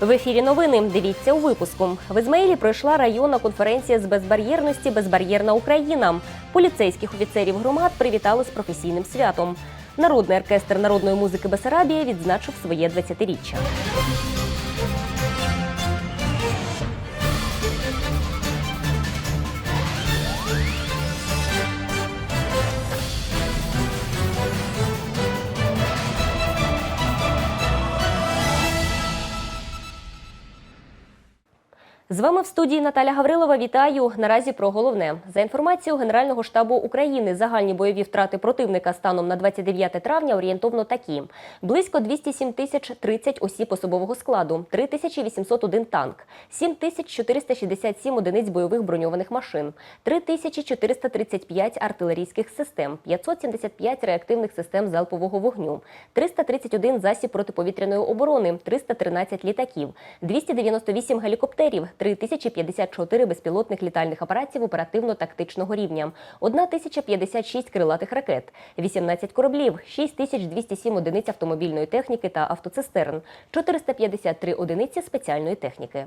В ефірі новини дивіться у випуску. В Ізмаїлі пройшла районна конференція з безбар'єрності Безбар'єрна Україна. Поліцейських офіцерів громад привітали з професійним святом. Народний оркестр народної музики Бесарабія відзначив своє 20-річчя. З вами в студії Наталя Гаврилова. Вітаю. Наразі про головне. За інформацією Генерального штабу України, загальні бойові втрати противника станом на 29 травня орієнтовно такі: близько 207 тисяч 30 осіб особового складу, 3 тисячі 801 танк, 7 тисяч 467 одиниць бойових броньованих машин, 3 тисячі 435 артилерійських систем, 575 реактивних систем залпового вогню, 331 засіб протиповітряної оборони, 313 літаків, 298 гелікоптерів, 3054 безпілотних літальних апаратів оперативно-тактичного рівня, 1056 крилатих ракет, 18 кораблів, 6207 одиниць автомобільної техніки та автоцистерн, 453 одиниці спеціальної техніки.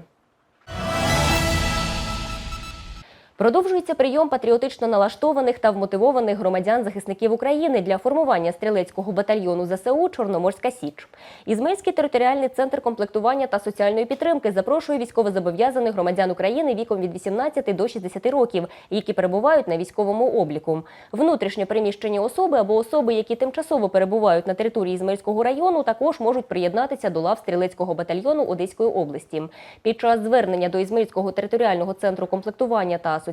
Продовжується прийом патріотично налаштованих та вмотивованих громадян-захисників України для формування стрілецького батальйону ЗСУ Чорноморська Січ. Ізмельський територіальний центр комплектування та соціальної підтримки запрошує військовозобов'язаних громадян України віком від 18 до 60 років, які перебувають на військовому обліку. Внутрішньо приміщені особи або особи, які тимчасово перебувають на території Ізмельського району, також можуть приєднатися до лав стрілецького батальйону Одеської області. Під час звернення до Ізмельського територіального центру комплектування та соціальної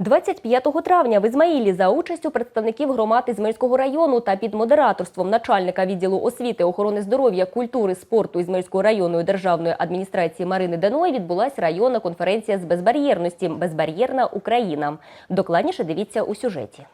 25 травня в Ізмаїлі за участю представників громад Ізмельського району та під модераторством начальника відділу освіти, охорони здоров'я, культури, спорту Ізмельської районної державної адміністрації Марини Деної відбулась районна конференція з безбар'єрності Безбар'єрна Україна. Докладніше дивіться у сюжеті.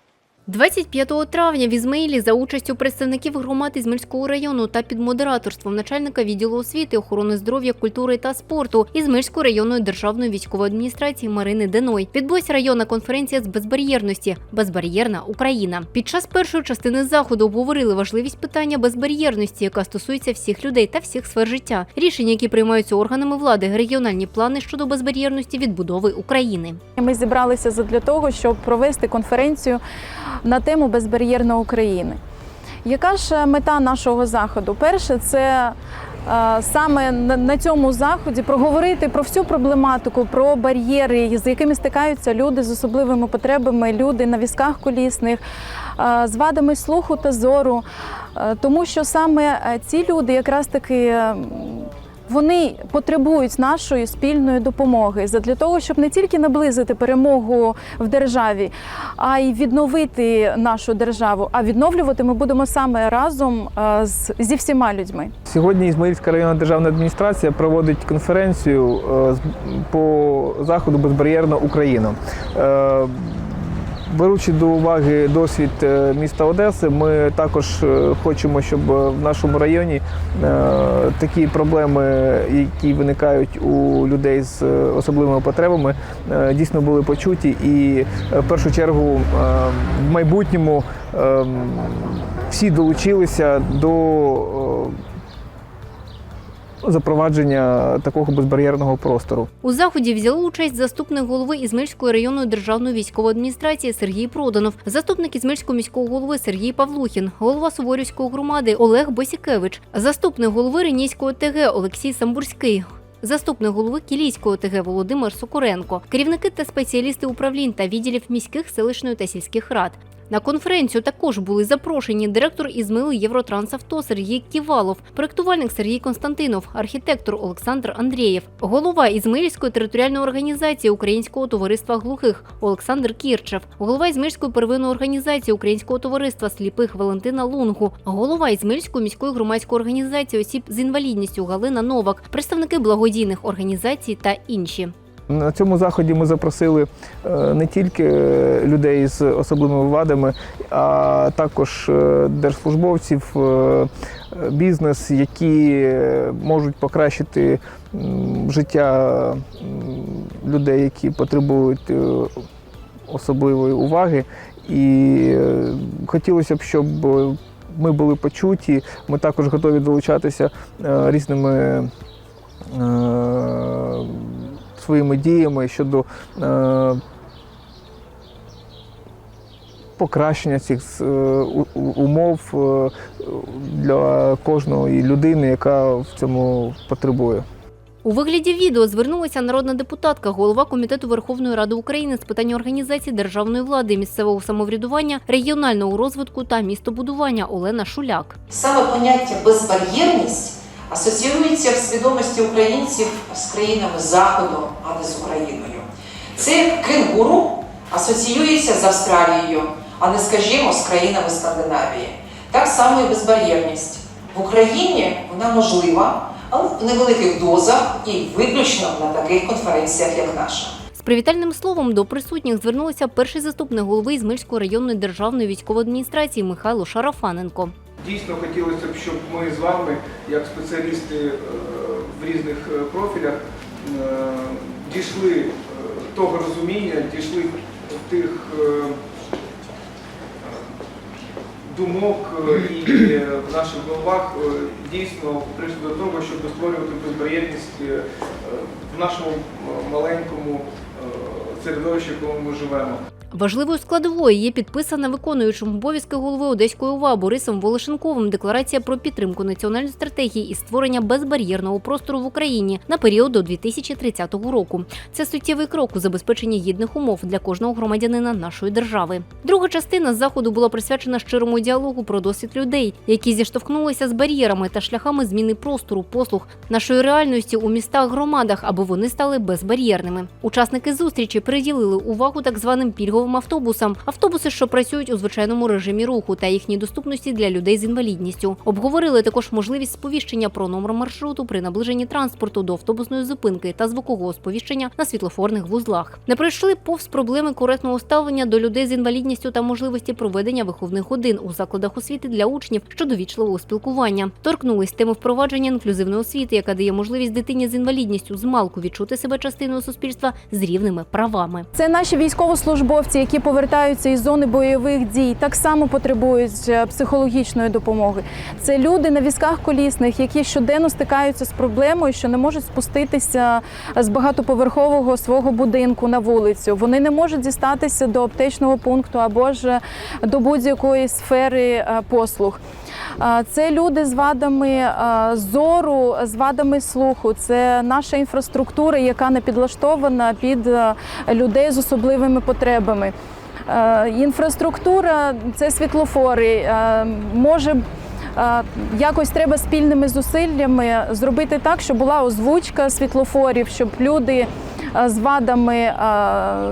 25 травня в Ізмаїлі за участю представників громад Ізмельського району та під модераторством начальника відділу освіти, охорони здоров'я, культури та спорту Ізмельської районної державної військової адміністрації Марини Деной відбулася районна конференція з безбар'єрності Безбар'єрна Україна. Під час першої частини заходу обговорили важливість питання безбар'єрності, яка стосується всіх людей та всіх сфер життя. Рішення, які приймаються органами влади, регіональні плани щодо безбар'єрності відбудови України. Ми зібралися задля того, щоб провести конференцію на тему безбар'єрна України. Яка ж мета нашого заходу? Перше, це е, саме на- цьому заході проговорити про всю проблематику, про бар'єри, з якими стикаються люди з особливими потребами, люди на візках колісних, е, з вадами слуху та зору. Е, Тому що саме е, ці люди якраз таки. Е, Вони потребують нашої спільної допомоги для того, щоб не тільки наблизити перемогу в державі, а й відновити нашу державу. А відновлювати ми будемо саме разом е, з, зі всіма людьми. Сьогодні Ізмаїльська районна державна адміністрація проводить конференцію е, по заходу Безбар'єрна Україна. Беручи до уваги досвід е, міста Одеси, ми також е, хочемо, щоб е, в нашому районі такі проблеми, які виникають у людей з особливими потребами, дійсно були почуті. І в першу чергу в майбутньому е, всі долучилися до запровадження такого безбар'єрного простору. У заході взяли участь заступник голови Ізмельської районної державної військової адміністрації Сергій Проданов, заступник Ізмельського міського голови Сергій Павлухін, голова Суворівської громади Олег Босікевич, заступник голови Ренійської ОТГ Олексій Самбурський. Заступник голови Кілійської ОТГ Володимир Сокоренко, керівники та спеціалісти управлінь та відділів міських, селищної та сільських рад. На конференцію також були запрошені директор Ізмили Євротрансавто Сергій Ківалов, проєктувальник Сергій Константинов, архітектор Олександр Андрієв, голова Ізмаїльської територіальної організації Українського товариства глухих Олександр Кірчев, голова Ізмаїльської первинної організації Українського товариства сліпих Валентина Лунгу, голова Ізмаїльської міської громадської організації осіб з інвалідністю Галина Новак, представники благодійних організацій та інші. На цьому заході ми запросили е, не тільки е, людей з особливими вадами, а також е, держслужбовців, бізнес, які можуть покращити життя людей, які потребують особливої уваги. І хотілося б, щоб ми були почуті. Ми також готові долучатися різними своїми діями щодо е, покращення цих е, умов е, для кожної людини, яка в цьому потребує. У вигляді відео звернулася народна депутатка, голова комітету Верховної Ради України з питань організації державної влади, місцевого самоврядування, регіонального розвитку та містобудування Олена Шуляк. Саме поняття безбар'єрність асоціюється в свідомості українців з країнами Заходу, а не з Україною. Це кенгуру асоціюється з Австралією, а не, скажімо, з країнами Скандинавії. Так само і безбар'єрність. В Україні вона можлива, але в невеликих дозах і виключно на таких конференціях, як наша. Привітальним словом до присутніх звернулися перший заступник голови Ізмельської районної державної військової адміністрації Михайло Шарафаненко. Дійсно хотілося б, щоб ми з вами, як спеціалісти е, в різних е, профілях, е, дійшли того розуміння, дійшли тих думок і в наших головах дійсно прийшли до того, щоб створювати безбар'єрність в нашому маленькому середовищі, в якому ми живемо. Важливою складовою є підписана виконуючим обов'язки голови Одеської ОВА Борисом Волошенковим декларація про підтримку національної стратегії і створення безбар'єрного простору в Україні на період до 2030 року. Це суттєвий крок у забезпеченні гідних умов для кожного громадянина нашої держави. Друга частина заходу була присвячена щирому діалогу про досвід людей, які зіштовхнулися з бар'єрами та шляхами зміни простору, послуг нашої реальності у містах громадах, аби вони стали безбар'єрними. Учасники зустрічі приділили увагу так званим пільговим автобусам, автобуси, що працюють у звичайному режимі руху та їхній доступності для людей з інвалідністю. Обговорили також можливість сповіщення про номер маршруту при наближенні транспорту до автобусної зупинки та звукового сповіщення на світлофорних вузлах. Не пройшли повз проблеми коректного ставлення до людей з інвалідністю та можливості проведення виховних годин у закладах освіти для учнів щодо вічливого спілкування. Торкнулись теми впровадження інклюзивної освіти, яка дає можливість дитині з інвалідністю з малку відчути себе частиною суспільства з рівними правами. Це наші військовослужбовці, які повертаються із зони бойових дій, так само потребують е, психологічної допомоги. Це люди на візках колісних, які щоденно стикаються з проблемою, що не можуть спуститися з багатоповерхового свого будинку на вулицю. Вони не можуть дістатися до аптечного пункту або ж до будь-якої сфери е, послуг. Це люди з вадами зору, з вадами слуху. Це наша інфраструктура, яка не підлаштована під е, людей з особливими потребами. Е, Інфраструктура це світлофори. Е, Може якось треба спільними зусиллями зробити так, щоб була озвучка світлофорів, щоб люди е, з вадами е,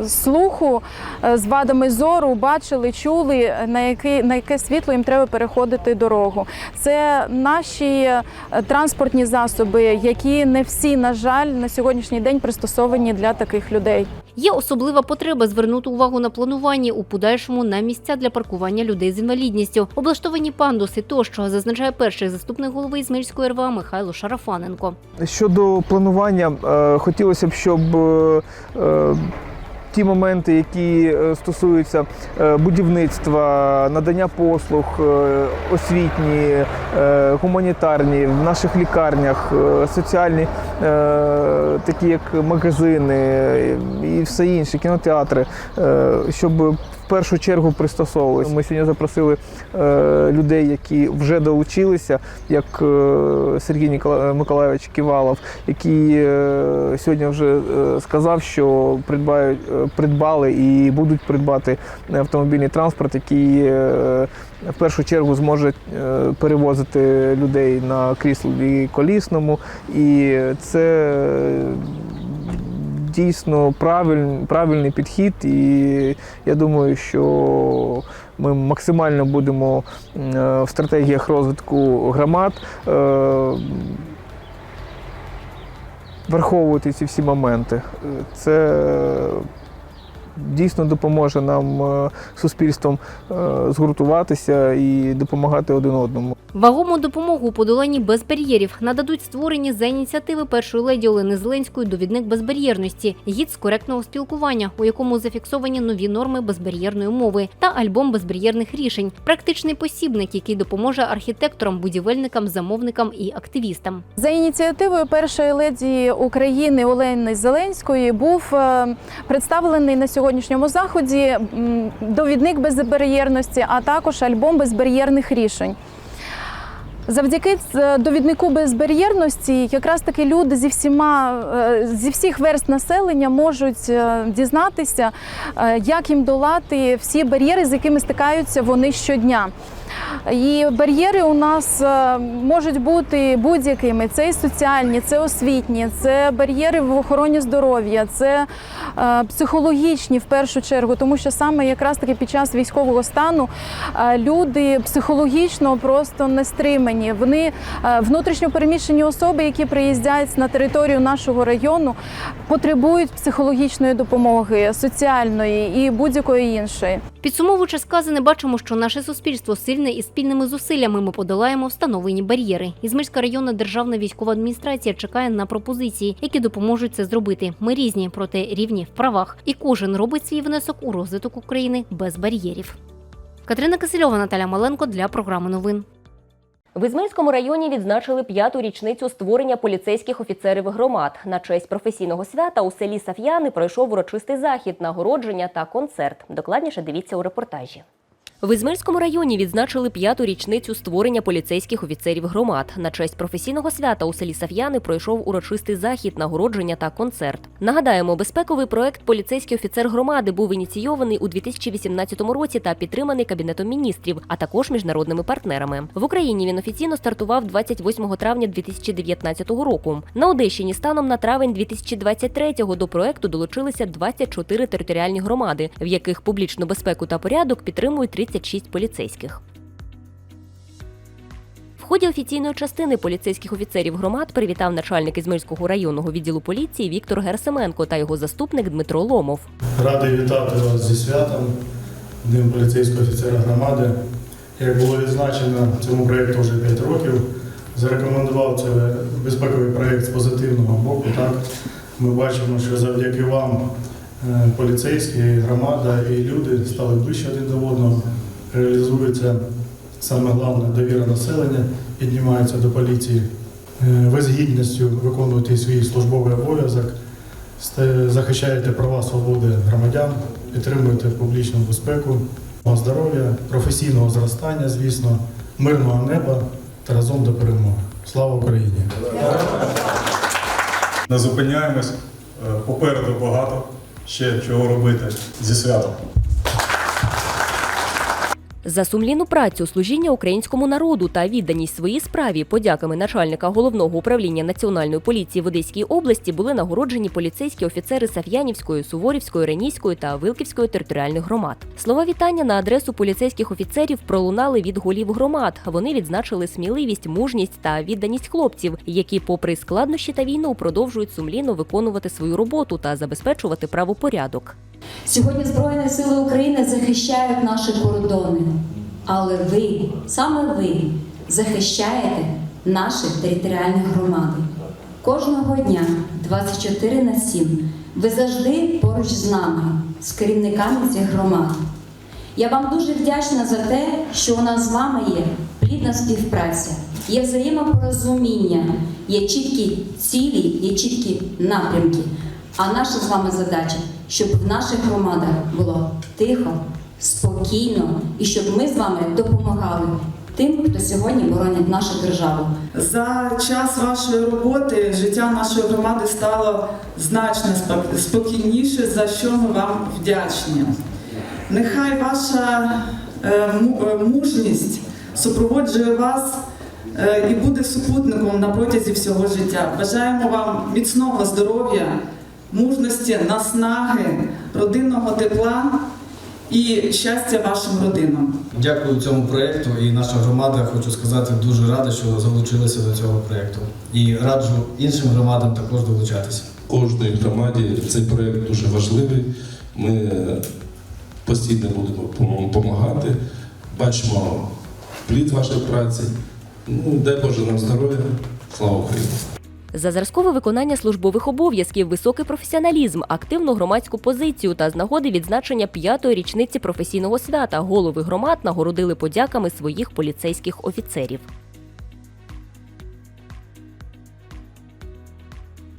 слуху, е, з вадами зору бачили, чули, на яке, на яке світло їм треба переходити дорогу. Це наші е, транспортні засоби, які не всі, на жаль, на сьогоднішній день пристосовані для таких людей. Є особлива потреба звернути увагу на планування у подальшому на місця для паркування людей з інвалідністю, облаштовані пандуси тощо, зазначає перший заступник голови Ізмельської РВА Михайло Шарафаненко. Щодо планування, е, хотілося б, щоб е, е, ті моменти, які е, стосуються е, будівництва, надання послуг, е, освітні, гуманітарні в наших лікарнях, соціальні, такі як магазини і все інше, кінотеатри, щоб в першу чергу пристосовувалися. Ми сьогодні запросили е, людей, які вже долучилися, як е, Сергій Нікола- Миколайович Ківалов, який е, сьогодні вже сказав, що придбають, придбали і будуть придбати автомобільний транспорт, який в першу чергу зможе перевозити людей на кріслі колісному. І це дійсно правильний, правильний підхід, і я думаю, що ми максимально будемо е, в стратегіях розвитку громад е, враховувати ці всі моменти. Е, Це дійсно допоможе нам е, суспільством е, згуртуватися і допомагати один одному. Вагому допомогу у подоланні без бар'єрів нададуть створені за ініціативи першої леді Олени Зеленської довідник безбар'єрності, гід з коректного спілкування, у якому зафіксовані нові норми безбар'єрної мови та альбом безбар'єрних рішень, практичний посібник, який допоможе архітекторам, будівельникам, замовникам і активістам. За ініціативою першої леді України Олени Зеленської був е, представлений на сьогоднішньому заході довідник безбар'єрності, а також альбом безбар'єрних рішень. Завдяки довіднику безбар'єрності, якраз таки люди зі всіма е, зі всіх верст населення можуть е, дізнатися, е, як їм долати всі бар'єри, з якими стикаються вони щодня. І бар'єри у нас е, можуть бути будь-якими: це і соціальні, це освітні, це бар'єри в охороні здоров'я, це е, психологічні в першу чергу, тому що саме якраз таки під час військового стану е, люди психологічно просто не стримані. Вони внутрішньо переміщені особи, які приїздять на територію нашого району, потребують психологічної допомоги, соціальної і будь-якої іншої. Підсумовуючи сказане, бачимо, що наше суспільство сильне і спільними зусиллями ми подолаємо встановлені бар'єри. Ізмирська районна державна військова адміністрація чекає на пропозиції, які допоможуть це зробити. Ми різні, проте рівні в правах, і кожен робить свій внесок у розвиток України без бар'єрів. Катерина Кисельова, Наталя Маленко для програми новин. В Ізмаїльському районі відзначили п'яту річницю створення поліцейських офіцерів громад. На честь професійного свята у селі Саф'яни пройшов урочистий захід, нагородження та концерт. Докладніше дивіться у репортажі. В Ізмельському районі відзначили п'яту річницю створення поліцейських офіцерів громад. На честь професійного свята у селі Саф'яни пройшов урочистий захід, нагородження та концерт. Нагадаємо, безпековий проект Поліцейський офіцер громади був ініційований у 2018 році та підтриманий кабінетом міністрів, а також міжнародними партнерами. В Україні він офіційно стартував 28 травня 2019 року. На Одещині станом на травень 2023-го до проекту долучилися 24 територіальні громади, в яких публічну безпеку та порядок підтримують 36 поліцейських. В ході офіційної частини поліцейських офіцерів громад привітав начальник Ізмельського районного відділу поліції Віктор Герасименко та його заступник Дмитро Ломов. Радий вітати вас зі святом, Днем поліцейського офіцера громади. Як було відзначено, цьому проєкту вже 5 років. Зарекомендував це безпековий проєкт з позитивного боку. Так? Ми бачимо, що завдяки вам поліцейські, громада і люди стали ближче один до одного. Реалізується саме головне довіра населення, піднімається до поліції. Е, Ви з гідністю виконуєте свій службовий обов'язок. Захищаєте права свободи громадян, підтримуєте публічну безпеку, здоров'я, професійного зростання, звісно, мирного неба та разом до перемоги. Слава Україні! Не зупиняємось. Е, Попереду багато ще чого робити зі святом. За сумлінну працю, служіння українському народу та відданість своїй справі подяками начальника головного управління національної поліції в Одеській області були нагороджені поліцейські офіцери Саф'янівської, Суворівської, Ренійської та Вилківської територіальних громад. Слова вітання на адресу поліцейських офіцерів пролунали від голів громад. Вони відзначили сміливість, мужність та відданість хлопців, які, попри складнощі та війну, продовжують сумлінно виконувати свою роботу та забезпечувати правопорядок. Сьогодні Збройні Сили України захищають наші кордони, але ви, саме ви, захищаєте наші територіальні громади. Кожного дня, 24 на 7, ви завжди поруч з нами, з керівниками цих громад. Я вам дуже вдячна за те, що у нас з вами є плідна співпраця, є взаємопорозуміння, є чіткі цілі, є чіткі напрямки. А наша з вами задача, щоб в наших громадах було тихо, спокійно і щоб ми з вами допомагали тим, хто сьогодні боронить нашу державу. За час вашої роботи життя нашої громади стало значно спок- спокійніше, за що ми вам вдячні. Нехай ваша е, е, мужність супроводжує вас е, і буде супутником на протязі всього життя. Бажаємо вам міцного здоров'я, мужності, наснаги, родинного тепла і щастя вашим родинам. Дякую цьому проєкту і наша громада, хочу сказати, дуже рада, що залучилася до цього проєкту. І раджу іншим громадам також долучатися. кожної громаді цей проєкт дуже важливий. Ми постійно будемо допомагати. Бачимо плід вашої праці. Ну, дай Боже нам здоров'я. Слава Україні! За зразкове виконання службових обов'язків, високий професіоналізм, активну громадську позицію та з нагоди відзначення п'ятої річниці професійного свята голови громад нагородили подяками своїх поліцейських офіцерів.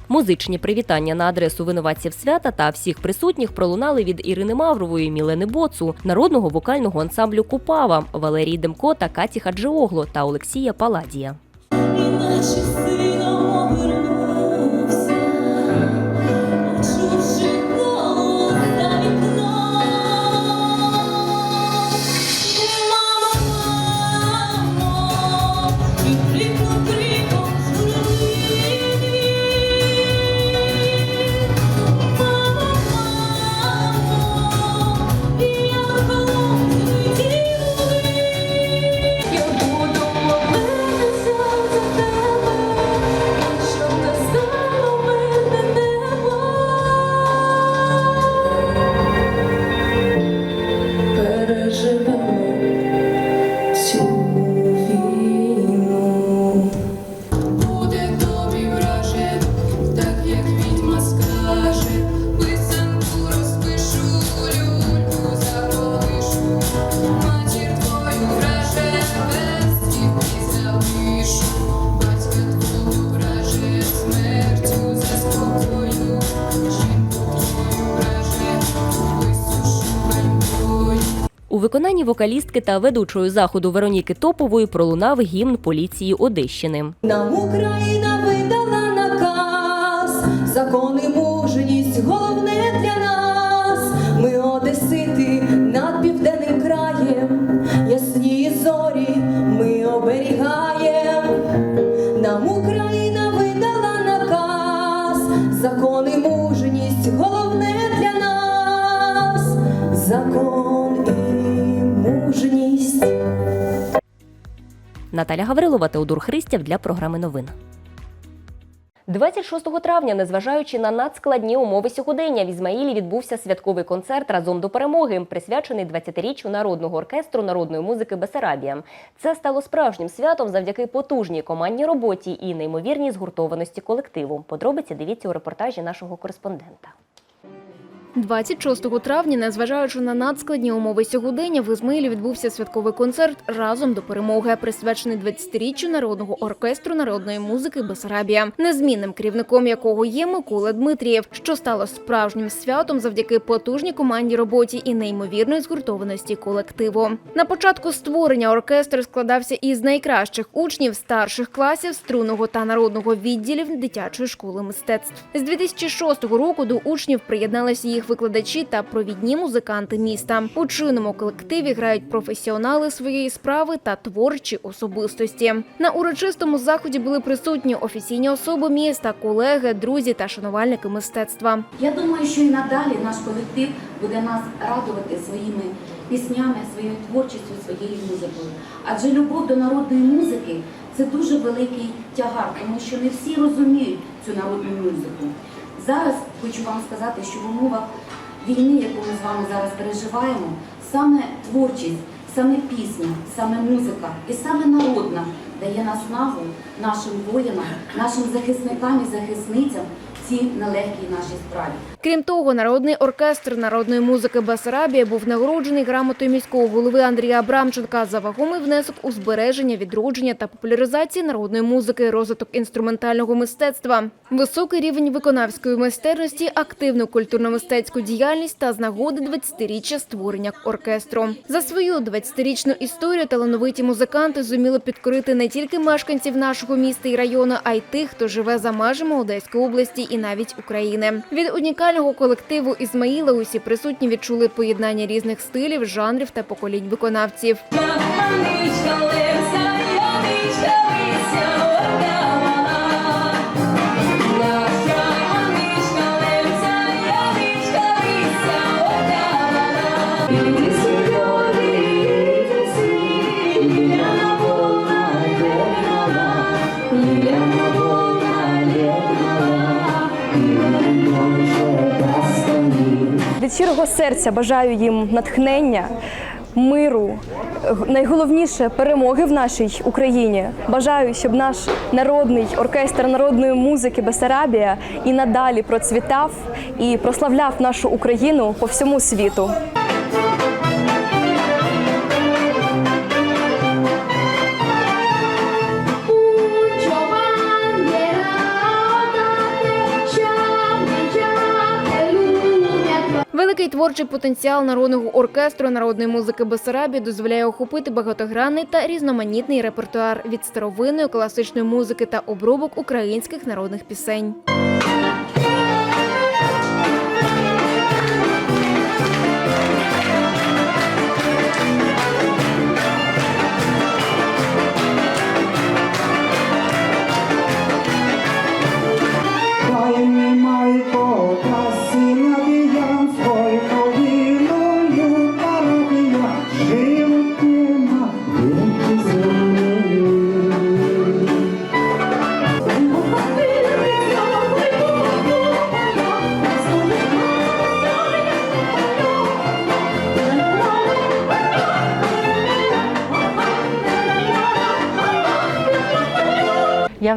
Музичні привітання на адресу винуватців свята та всіх присутніх пролунали від Ірини Маврової, Мілени Боцу, народного вокального ансамблю Купава, Валерії Демко та Каті Хаджиогло та Олексія Паладія. Вокалістки та ведучої заходу Вероніки Топової пролунав гімн поліції Одещини. Нам Україна видала наказ, закон Наталя Гаврилова, Теодор Христяв для програми новин. 26 травня, незважаючи на надскладні умови сьогодення, в Ізмаїлі відбувся святковий концерт разом до перемоги, присвячений 20-річчю народного оркестру народної музики Бесарабія. Це стало справжнім святом завдяки потужній командній роботі і неймовірній згуртованості колективу. Подробиці дивіться у репортажі нашого кореспондента. 26 травня, незважаючи на надскладні умови сьогодення, в Ізмаїлі відбувся святковий концерт разом до перемоги, присвячений 20-річчю народного оркестру народної музики Бесарабія, незмінним керівником якого є Микола Дмитрієв, що стало справжнім святом завдяки потужній командній роботі і неймовірної згуртованості колективу. На початку створення оркестр складався із найкращих учнів старших класів струнного та народного відділів дитячої школи мистецтв. З 2006 року до учнів приєдналися їх викладачі та провідні музиканти міста. У чинному колективі грають професіонали своєї справи та творчі особистості. На урочистому заході були присутні офіційні особи міста, колеги, друзі та шанувальники мистецтва. Я думаю, що і надалі наш колектив буде нас радувати своїми піснями, своєю творчістю, своєю музикою. Адже любов до народної музики це дуже великий тягар, тому що не всі розуміють цю народну музику. Зараз хочу вам сказати, що в умовах війни, яку ми з вами зараз переживаємо, саме творчість, саме пісня, саме музика і саме народна дає наснагу нашим воїнам, нашим захисникам і захисницям в цій нелегкій нашій справі. Крім того, народний оркестр народної музики Басарабія був нагороджений грамотою міського голови Андрія Абрамченка за вагомий внесок у збереження, відродження та популяризації народної музики, розвиток інструментального мистецтва, високий рівень виконавської майстерності, активну культурно-мистецьку діяльність та з нагоди 20-річчя створення оркестру. За свою 20-річну історію талановиті музиканти зуміли підкорити не тільки мешканців нашого міста і району, а й тих, хто живе за межами Одеської області і навіть України. Від унікального колективу Ізмаїла усі присутні відчули поєднання різних стилів, жанрів та поколінь виконавців. Щирого серця бажаю їм натхнення, миру, найголовніше перемоги в нашій Україні. Бажаю, щоб наш народний оркестр народної музики Бесарабія і надалі процвітав і прославляв нашу Україну по всьому світу. Творчий потенціал народного оркестру народної музики Бесарабі дозволяє охопити багатогранний та різноманітний репертуар від старовинної класичної музики та обробок українських народних пісень.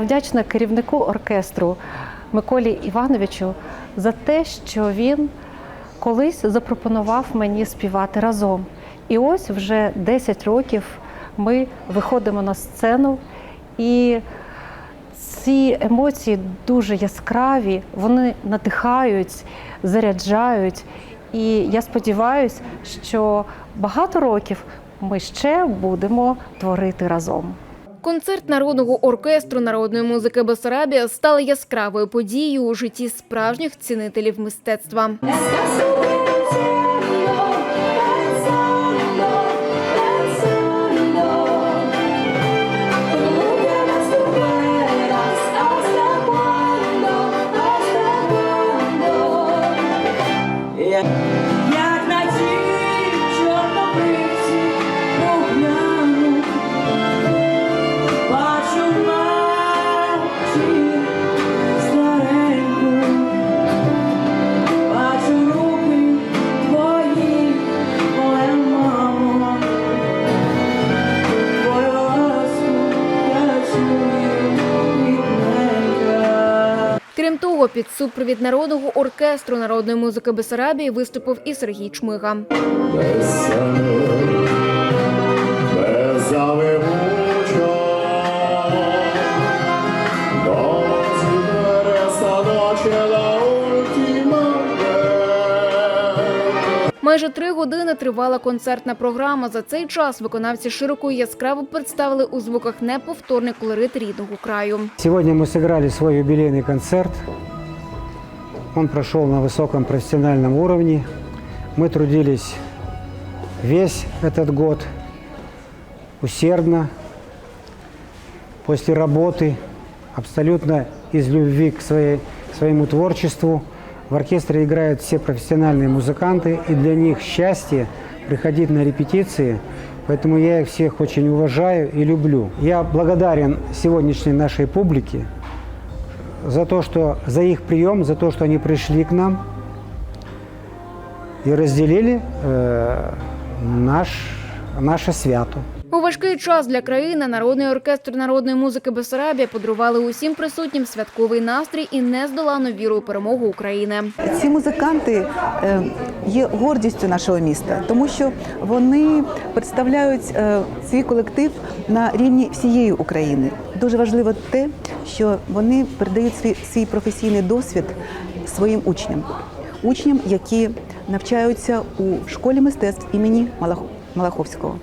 Вдячна керівнику оркестру Миколі Івановичу за те, що він колись запропонував мені співати разом. І ось вже 10 років ми виходимо на сцену, і ці емоції дуже яскраві, вони надихають, заряджають. І я сподіваюся, що багато років ми ще будемо творити разом. Концерт народного оркестру народної музики Бесарабія стали яскравою подією у житті справжніх цінителів мистецтва. під супровід народного оркестру народної музики Бесарабії виступив і Сергій Чмига. Майже три години тривала концертна програма. За цей час виконавці широко і яскраво представили у звуках неповторний колорит рідного краю. Сегодня мы сыграли свой юбилейный концерт. Он прошел на высоком профессиональном уровне. Мы трудились весь этот год усердно, после работы, абсолютно из любви к своей, своему творчеству. В оркестре играют все профессиональные музыканты, и для них счастье приходить на репетиции, поэтому я их всех очень уважаю и люблю. Я благодарен сегодняшней нашей публике за то, что за их прием, за то, что они пришли к нам и разделили э, наш, наше свято. У важкий час для країни народний оркестр народної музики Бесарабія подарували усім присутнім святковий настрій і нездолану віру у перемогу України. Ці музиканти е, є гордістю нашого міста, тому що вони представляють е, свій колектив на рівні всієї України. Дуже важливо те, що вони передають свій, свій професійний досвід своїм учням, учням, які навчаються у школі мистецтв імені Малах- Малаховського.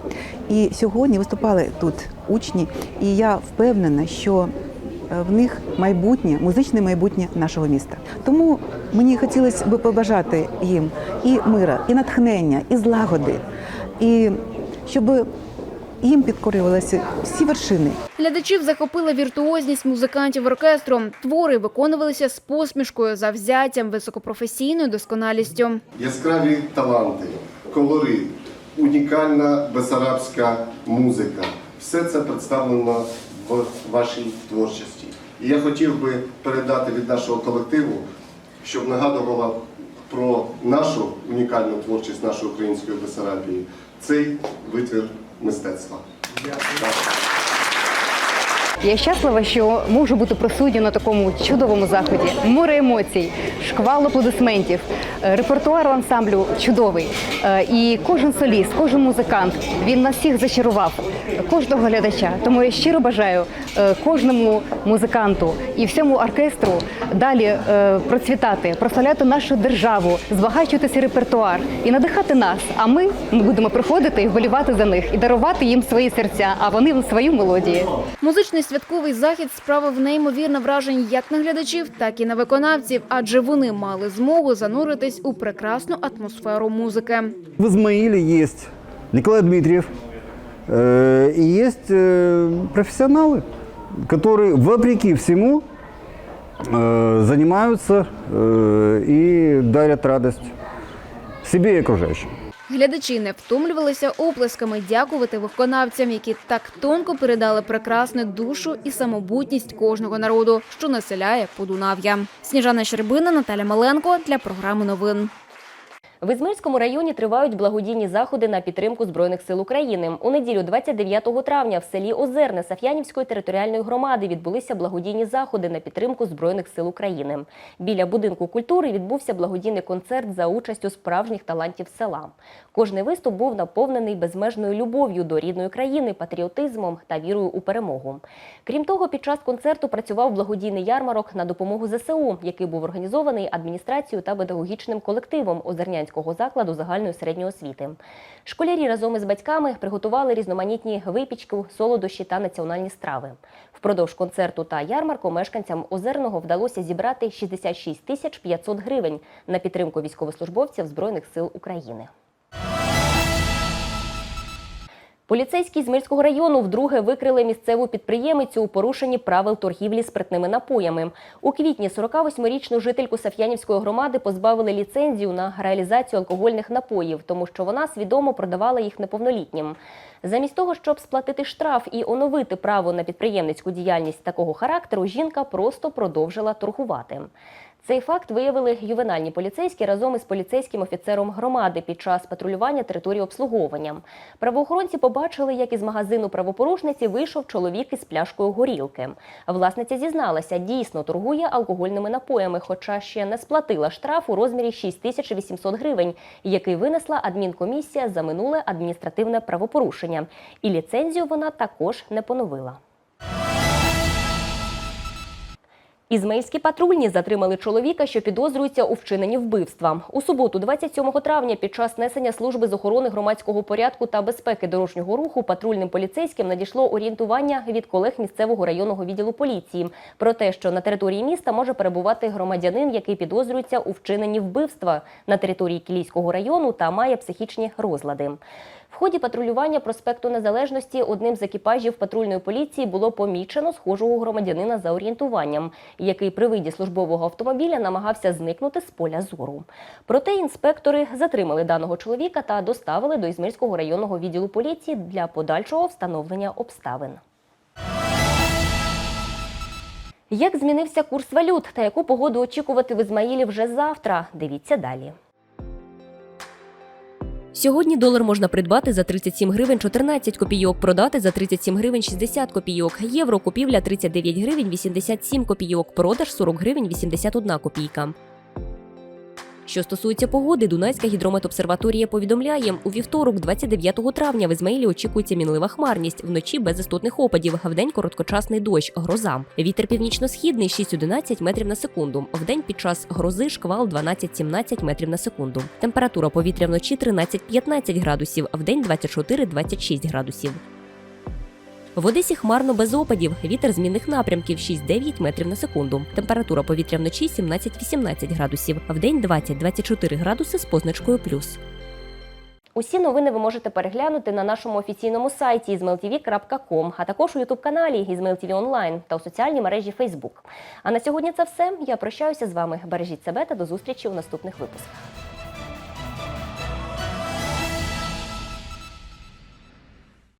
І сьогодні виступали тут учні, і я впевнена, що е, в них майбутнє, музичне майбутнє нашого міста. Тому мені хотілося б побажати їм і мира, і натхнення, і злагоди, і щоб їм підкорювалися всі вершини. Глядачів захопила віртуозність музикантів оркестру. Твори виконувалися з посмішкою, завзяттям, високопрофесійною досконалістю. яскраві таланти, колорит, унікальна бесарабська музика. Все це представлено в вашій творчості. І я хотів би передати від нашого колективу, щоб нагадувала про нашу унікальну творчість нашої української Бесарабії, цей витвір мистецтва. Я щаслива, що можу бути присутня на такому чудовому заході. Море емоцій, шквал аплодисментів, репертуар ансамблю чудовий. Е, І кожен соліст, кожен музикант він нас всіх зачарував, кожного глядача. Тому я щиро бажаю е, кожному музиканту і всьому оркестру далі е, процвітати, прославляти нашу державу, збагачувати свій репертуар і надихати нас. А ми, будемо приходити і вболівати за них і дарувати їм свої серця, а вони свою мелодію. Музичний святковий захід справив неймовірне враження як на глядачів, так і на виконавців, адже вони мали змогу зануритись у прекрасну атмосферу музики. В Измаиле есть Николай Дмитриев, э, и есть э, профессионалы, которые, вопреки всему, э, занимаются э, и дарят радость себе и окружающим. Глядачі не втомлювалися оплесками дякувати виконавцям, які так тонко передали прекрасну душу і самобутність кожного народу, що населяє Подунав'я. Сніжана Щербина, Наталя Маленко для програми новин. В Ізмельському районі тривають благодійні заходи на підтримку Збройних сил України. У неділю 29 травня в селі Озерне Саф'янівської територіальної громади відбулися благодійні заходи на підтримку Збройних сил України. Біля будинку культури відбувся благодійний концерт за участю справжніх талантів села. Кожний виступ був наповнений безмежною любов'ю до рідної країни, патріотизмом та вірою у перемогу. Крім того, під час концерту працював благодійний ярмарок на допомогу ЗСУ, який був організований адміністрацією та педагогічним колективом Озернянського закладу загальної середньої освіти. Школярі разом із батьками приготували різноманітні випічки, солодощі та національні страви. Впродовж концерту та ярмарку мешканцям Озерного вдалося зібрати 66 тисяч 500 гривень на підтримку військовослужбовців Збройних сил України. Поліцейські з Мирського району вдруге викрили місцеву підприємицю у порушенні правил торгівлі спиртними напоями. У квітні 48-річну жительку Саф'янівської громади позбавили ліцензію на реалізацію алкогольних напоїв, тому що вона свідомо продавала їх неповнолітнім. Замість того, щоб сплатити штраф і оновити право на підприємницьку діяльність такого характеру, жінка просто продовжила торгувати. Цей факт виявили ювенальні поліцейські разом із поліцейським офіцером громади під час патрулювання території обслуговування. Правоохоронці побачили, як із магазину правопорушниці вийшов чоловік із пляшкою горілки. Власниця зізналася, дійсно торгує алкогольними напоями, хоча ще не сплатила штраф у розмірі 6800 гривень, який винесла адмінкомісія за минуле адміністративне правопорушення. І ліцензію вона також не поновила. Ізмаїльські патрульні затримали чоловіка, що підозрюється у вчиненні вбивства. У суботу, 27 травня, під час несення служби з охорони громадського порядку та безпеки дорожнього руху патрульним поліцейським надійшло орієнтування від колег місцевого районного відділу поліції про те, що на території міста може перебувати громадянин, який підозрюється у вчиненні вбивства на території Кілійського району та має психічні розлади. В ході патрулювання проспекту Незалежності одним з екіпажів патрульної поліції було помічено схожого громадянина за орієнтуванням, який при виді службового автомобіля намагався зникнути з поля зору. Проте інспектори затримали даного чоловіка та доставили до Ізмирського районного відділу поліції для подальшого встановлення обставин. Як змінився курс валют та яку погоду очікувати в Ізмаїлі вже завтра? Дивіться далі. Сьогодні долар можна придбати за 37 гривень 14 копійок, продати за 37 гривень 60 копійок. Євро купівля 39 гривень 87 копійок, продаж 40 гривень 81 копійка. Що стосується погоди, Дунайська гідрометобсерваторія повідомляє, у вівторок, 29 травня, в Ізмаїлі очікується мінлива хмарність, вночі без істотних опадів, вдень короткочасний дощ, гроза. Вітер північно-східний 6-11 метрів на секунду. Вдень під час грози шквал 12-17 метрів на секунду. Температура повітря вночі 13-15 градусів, вдень 24-26 градусів. В Одесі хмарно без опадів. Вітер змінних напрямків 6-9 метрів на секунду. Температура повітря вночі 17-18 градусів. Вдень 20-24 градуси з позначкою плюс. Усі новини ви можете переглянути на нашому офіційному сайті izmailtv.com, а також у ютуб-каналі IzmailTV Online та у соціальній мережі Facebook. А на сьогодні це все. Я прощаюся з вами. Бережіть себе та до зустрічі у наступних випусках.